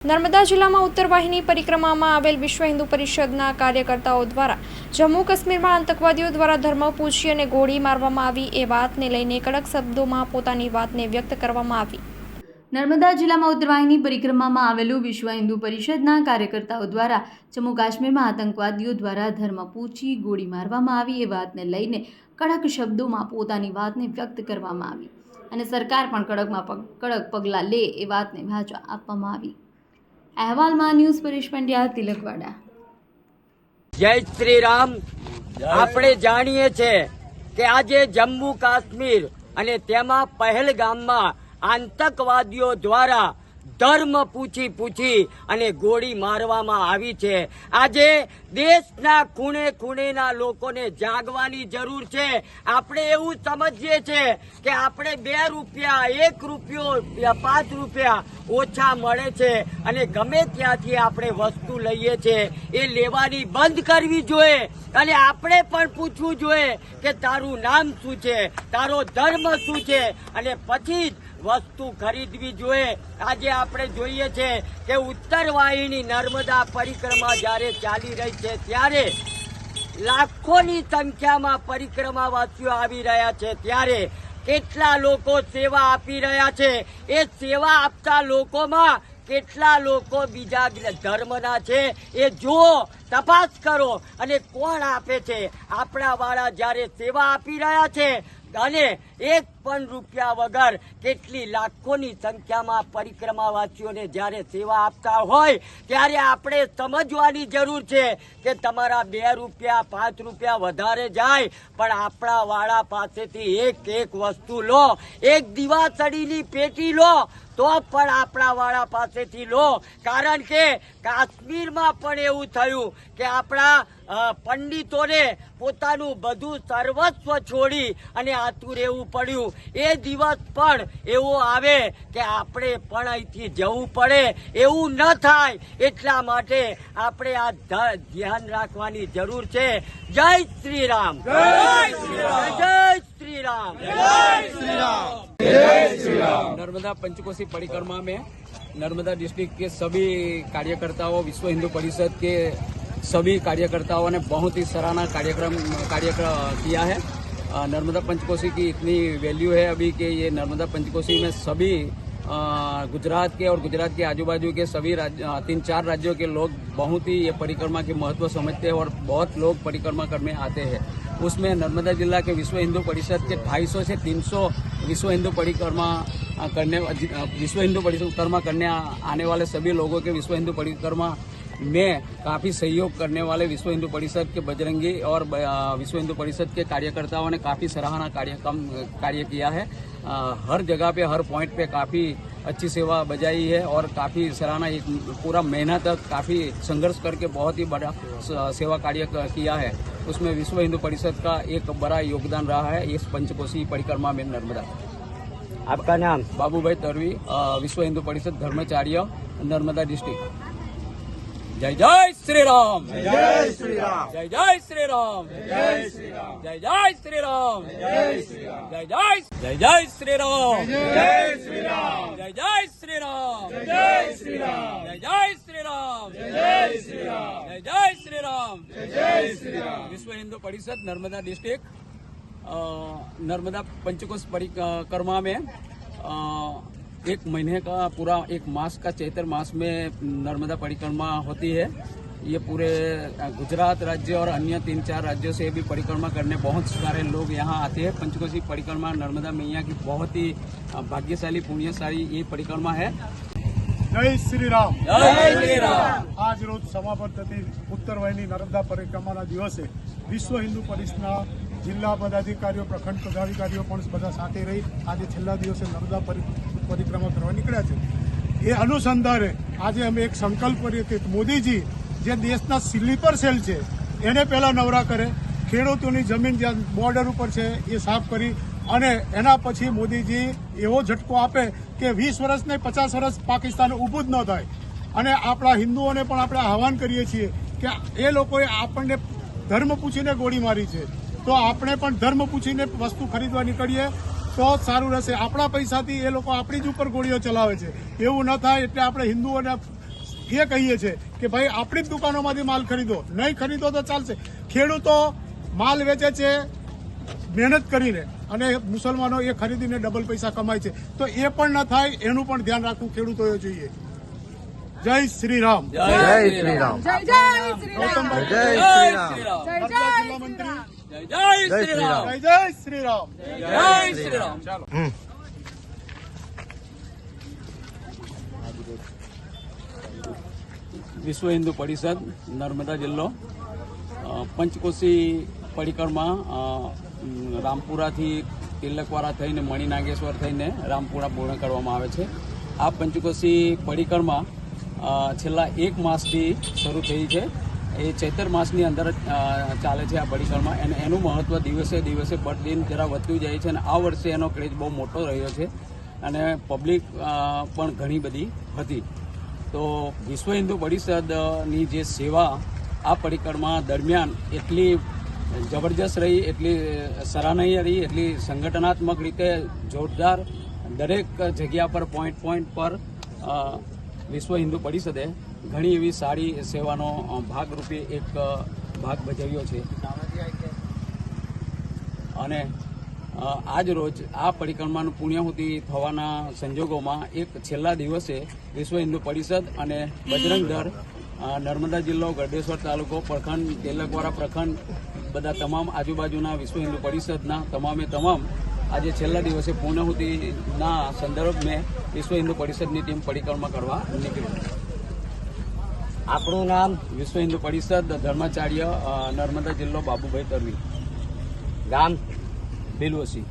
નર્મદા જિલ્લામાં ઉત્તર વાહિની પરિક્રમામાં આવેલ વિશ્વ હિન્દુ પરિષદના કાર્યકર્તાઓ દ્વારા જમ્મુ કાશ્મીરમાં આતંકવાદીઓ દ્વારા ધર્મ પૂછી અને ગોળી મારવામાં આવી એ વાતને લઈને કડક શબ્દોમાં પોતાની વાતને વ્યક્ત કરવામાં આવી. નર્મદા જિલ્લામાં ઉત્તરવાહિની પરિક્રમામાં આવેલું વિશ્વ હિન્દુ પરિષદના કાર્યકર્તાઓ દ્વારા જમ્મુ કાશ્મીરમાં આતંકવાદીઓ દ્વારા ધર્મ પૂછી, ગોળી મારવામાં આવી એ વાતને લઈને કડક શબ્દોમાં પોતાની વાતને વ્યક્ત કરવામાં આવી. અને સરકાર પણ કડકમાં કડક પગલાં લે એ વાતને વાચા આપવામાં આવી. અહેવાલમાં ન્યૂઝ પરેશ પંડ્યા તિલકવાડા. જય શ્રી રામ આપણે જાણીએ છે કે આજે જમ્મુ કાશ્મીર અને તેમાં પહેલગામમાં આતંકવાદીઓ દ્વારા ધર્મ પૂછી પૂછી અને ગોળી મારવામાં આવી છે. આજે દેશના ખૂણે ખૂણેના લોકોને જાગવાની જરૂર છે. આપણે એવું સમજીએ છે કે આપણે બે રૂપિયા, એક રૂપિયો પાંચ રૂપિયા ઓછા મળે છે અને ગમે ત્યાંથી આપણે વસ્તુ લઈએ છીએ એ લેવાની બંધ કરવી જોઈએ. અને આપણે પણ પૂછવું જોઈએ કે તારું નામ શું છે? તારો ધર્મ શું છે? અને પછી જ વસ્તુ ખરીદવી જોઈએ. આજે આપણે જોઈએ છે કે ઉત્તર વાહિની નર્મદા પરિક્રમા જ્યારે ચાલી રહી છે, ત્યારે લાખોની સંખ્યામાં પરિક્રમાવાસીઓ આવી રહ્યા છે. ત્યારે કેટલા લોકો સેવા આપી રહ્યા છે? એ સેવા આપતા લોકોમાં કેટલા લોકો બીજા ધર્મના છે? એ જુઓ, તપાસ કરો અને કોણ આપે છે? આપણા વાળા જ્યારે સેવા આપી રહ્યા છે અને એક પણ રૂપિયા વગર કેટલી લાખોની સંખ્યામાં પરિક્રમાવાસીઓને જ્યારે સેવા આપતા હોય, ત્યારે આપણે સમજવાની જરૂર છે કે તમારા બે રૂપિયા, પાંચ રૂપિયા વધારે જાય, પણ આપણા વાળા પાસેથી એક એક વસ્તુ લો, એક દિવાસળીની પેટી લો તો પણ આપણા વાળા પાસેથી લો. કારણ કે કાશ્મીરમાં પણ એવું થયું કે આપણા પંડિતોને પોતાનું બધું સર્વસ્વ છોડી અને આતું રહેવું પડ્યું. એ દિવસ પણ એવો આવે કે આપણે પણ અહીંથી જવું પડે. એવું ન થાય એટલા માટે આપણે આ ધ્યાન રાખવાની જરૂર છે. જય શ્રી રામ. જય શ્રી રામ. જય श्री राम जय श्री राम जय श्री राम नर्मदा पंचकोशी परिक्रमा में नर्मदा डिस्ट्रिक्ट के सभी कार्यकर्ताओं विश्व हिंदू परिषद के सभी कार्यकर्ताओं ने बहुत ही सराहना कार्यक्रम कार्यक्रम किया है नर्मदा पंचकोशी की इतनी वैल्यू है अभी कि ये नर्मदा पंचकोशी में सभी गुजरात के और गुजरात के आजू बाजू के सभी राज्य अ, तीन चार राज्यों के लोग बहुत ही ये परिक्रमा के महत्व समझते हैं और बहुत लोग परिक्रमा करने आते हैं उसमें नर्मदा जिला के विश्व हिंदू परिषद के 250 से 300 विश्व हिंदू परिक्रमा अ, करने अ, विश्व हिंदू परिक्रमा करने आ- आने वाले सभी लोगों के विश्व हिंदू परिक्रमा में काफ़ी सहयोग करने वाले विश्व हिंदू परिषद के बजरंगी और विश्व हिंदू परिषद के कार्यकर्ताओं ने काफ़ी सराहना कार्य कम कार्य किया है। अ, हर जगह पे हर पॉइंट पे काफ़ी अच्छी सेवा बजाई है और काफ़ी सराहना एक पूरा महीना तक काफ़ी संघर्ष करके बहुत ही बड़ा सेवा कार्य किया है। उसमें विश्व हिंदू परिषद का एक बड़ा योगदान रहा है इस पंचकोशी परिक्रमा में नर्मदा। आपका नाम? बाबू भाई तरवी विश्व हिंदू परिषद धर्माचार्य नर्मदा डिस्ट्रिक्ट जय जय श्री राम जय श्री राम जय जय श्री राम जय श्री राम जय जय श्री राम जय श्री राम जय जय जय जय श्री राम जय श्री राम जय जय श्री राम जय श्री राम जय जय श्री राम जय श्री राम जय जय श्री राम जय श्री राम विश्व हिंदू परिषद नर्मदा डिस्ट्रिक्ट नर्मदा पंचकोश परिक्रमा में अ, एक महीने का पूरा एक मास का चैत्र मास में नर्मदा परिक्रमा होती है ये पूरे अ, गुजरात राज्य और अन्य तीन चार राज्यों से भी परिक्रमा करने बहुत सारे लोग यहाँ आते हैं पंचकोशी परिक्रमा नर्मदा मैया की बहुत ही अ, भाग्यशाली पुण्यशाली ये परिक्रमा है જય શ્રી રામ जय श्री राम આજ રોજ સમાપન થતી ઉત્તર વાહિની નર્મદા પરિક્રમાના દિવસે વિશ્વ હિન્દુ પરિષદના જિલ્લા પદાધિકારીઓ, પ્રખંડ પદાધિકારીઓ પણ બધા સાથે રહી આજે છેલ્લા દિવસે નર્મદા પરી- પરિક્રમા કરવા નીકળ્યા છે. એ અનુસંધાને આજે અમે એક સંકલ્પ કરીએ કે મોદીજી જે દેશના સ્લીપર સેલ છે, એને પહેલાં નવરા કરે. ખેડૂતોની જમીન જ્યાં બોર્ડર ઉપર છે, એ સાફ કરી અને એના પછી મોદીજી એવો ઝટકો આપે કે વીસ વર્ષ નહીં, પચાસ વર્ષ પાકિસ્તાન ઊભું જ ન થાય. અને આપણા હિન્દુઓને પણ આપણે આહવાન કરીએ છીએ કે એ લોકોએ આપણને ધર્મ પૂછીને ગોળી મારી છે. તો આપણે પણ ધર્મ પૂછીને વસ્તુ ખરીદવા નીકળીએ તો સારું રહેશે. આપણા પૈસાથી એ લોકો આપણી જ ઉપર ગોળીઓ ચલાવે છે. એવું ન થાય એટલે આપણે હિન્દુઓને એ કહીએ છીએ કે ભાઈ આપણી જ દુકાનોમાંથી માલ ખરીદો. નહીં ખરીદો તો ચાલશે. ખેડૂતો માલ વેચે છે મહેનત કરીને અને મુસલમાનો એ ખરીદીને ડબલ પૈસા કમાય છે. તો એ પણ ન થાય એનું પણ ધ્યાન રાખવું ખેડૂતોએ જોઈએ. જય શ્રી રામ જય શ્રી રામ ગૌતમભાઈ જય શ્રી રામ જિલ્લા મંત્રી. જય શ્રી રામ. જય શ્રી રામ. જય શ્રી રામ. ચાલો. વિશ્વ હિન્દુ પરિષદ નર્મદા જિલ્લો પંચકોશી પરિક્રમા રામપુરાથી તિલકવાળા થઈને મણિનાગેશ્વર થઈને રામપુરા પૂર્ણ કરવામાં આવે છે. આ પંચકોશી પરિક્રમા છેલ્લા એક માસથી શરૂ થઈ છે. એ ચૈતર માસની અંદર ચાલે છે આ પરિક્રમા અને એનું મહત્વ દિવસે દિવસે પ્રતિદિન જરા વધતું જાય છે અને આ વર્ષે એનો ક્રેઝ બહુ મોટો રહ્યો છે અને પબ્લિક પણ ઘણી બધી હતી. તો વિશ્વ હિન્દુ પરિષદની જે સેવા આ પરિક્રમા દરમિયાન એટલી જબરજસ્ત રહી, એટલી સરાહનીય રહી, એટલી સંગઠનાત્મક રીતે જોરદાર દરેક જગ્યા પર પોઈન્ટ પોઈન્ટ પર વિશ્વ હિન્દુ પરિષદે ઘણી એવી સારી સેવાનો ભાગરૂપે એક ભાગ ભજવ્યો છે. અને આજ રોજ આ પરિક્રમાનું પુણ્યાહુતિ થવાના સંજોગોમાં એક છેલ્લા દિવસે વિશ્વ હિન્દુ પરિષદ અને બજરંગ દળ નર્મદા જિલ્લો, ગરડેશ્વર તાલુકો, પ્રખંડ, તેલકવાડા પ્રખંડ, બધા તમામ આજુબાજુના વિશ્વ હિન્દુ પરિષદના તમામે તમામ આજે છેલ્લા દિવસે પૂર્ણાહુતિના સંદર્ભમાં વિશ્વ હિન્દુ પરિષદની ટીમ પરિક્રમા કરવા નીકળી. આપણું નામ વિશ્વ હિન્દુ પરિષદ ધર્માચાર્ય નર્મદા જિલ્લો બાબુભાઈ તરવી. ગામ બેલવસી.